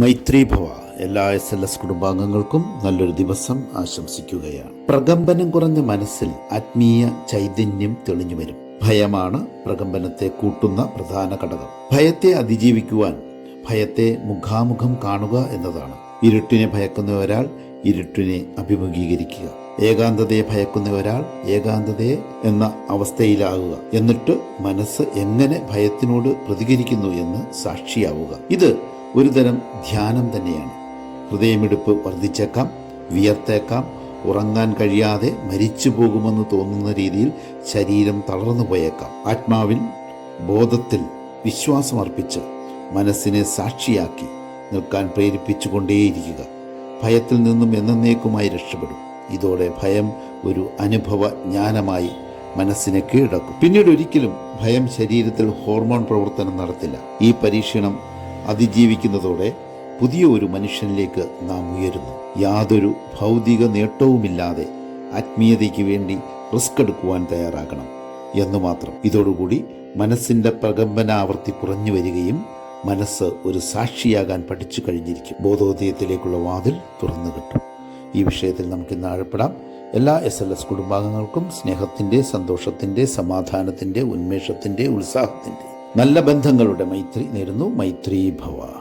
മൈത്രി ഭവ എല്ലാ S L S കുടുംബാംഗങ്ങൾക്കും നല്ലൊരു ദിവസം ആശംസിക്കുകയാണ്. പ്രകമ്പനം കുറഞ്ഞ മനസ്സിൽ ആത്മീയ ചൈതന്യം തെളിഞ്ഞു വരും. ഭയമാണ് പ്രകമ്പനത്തെ കൂട്ടുന്ന പ്രധാന ഘടകം. ഭയത്തെ അതിജീവിക്കുവാൻ ഭയത്തെ മുഖാമുഖം കാണുക എന്നതാണ്. ഇരുട്ടിനെ ഭയക്കുന്ന ഒരാൾ ഇരുട്ടിനെ അഭിമുഖീകരിക്കുക. ഏകാന്തതയെ ഭയക്കുന്ന ഒരാൾ ഏകാന്തതയെ എന്ന അവസ്ഥയിലാകുക. എന്നിട്ട് മനസ്സ് എങ്ങനെ ഭയത്തിനോട് പ്രതികരിക്കുന്നു എന്ന് സാക്ഷിയാവുക. ഇത് ഒരുതരം ധ്യാനം തന്നെയാണ്. ഹൃദയമിടിപ്പ് വർദ്ധിച്ചേക്കാം വിയർത്തേക്കാം ഉറങ്ങാൻ കഴിയാതെ മരിച്ചു പോകുമെന്ന് തോന്നുന്ന രീതിയിൽ ശരീരം തളർന്നു പോയേക്കാം. ആത്മാവിൽ ബോധത്തിൽ വിശ്വാസമർപ്പിച്ച് മനസ്സിനെ സാക്ഷിയാക്കി നിൽക്കാൻ പ്രേരിപ്പിച്ചുകൊണ്ടേയിരിക്കുക. ഭയത്തിൽ നിന്നും എന്നേക്കുമായി രക്ഷപ്പെടും. ഇതോടെ ഭയം ഒരു അനുഭവ ജ്ഞാനമായി മനസ്സിനെ കീഴടക്കും. പിന്നീട് ഒരിക്കലും ഭയം ശരീരത്തിൽ ഹോർമോൺ പ്രവർത്തനം നടത്തില്ല. ഈ പരീക്ഷണം അതിജീവിക്കുന്നതോടെ പുതിയ ഒരു മനുഷ്യനിലേക്ക് നാം ഉയരുന്നു. യാതൊരു ഭൗതിക നേട്ടവുമില്ലാതെ ആത്മീയതയ്ക്ക് വേണ്ടി റിസ്ക് എടുക്കുവാൻ തയ്യാറാകണം എന്നു മാത്രം. ഇതോടുകൂടി മനസ്സിന്റെ പ്രകമ്പനാവൃത്തി കുറഞ്ഞു വരികയും മനസ്സ് ഒരു സാക്ഷിയാകാൻ പഠിച്ചു കഴിഞ്ഞിരിക്കും. ബോധോദയത്തിലേക്കുള്ള വാതിൽ തുറന്നു കിട്ടും. ഈ വിഷയത്തിൽ നമുക്ക് ഇന്ന് ആഴപ്പെടാം. എല്ലാ എസ് എൽ എസ് കുടുംബാംഗങ്ങൾക്കും സ്നേഹത്തിന്റെ സന്തോഷത്തിന്റെ സമാധാനത്തിന്റെ ഉന്മേഷത്തിന്റെ ഉത്സാഹത്തിന്റെ നല്ല ബന്ധങ്ങളുടെ മൈത്രി നേരുന്നു മൈത്രി ഭവ.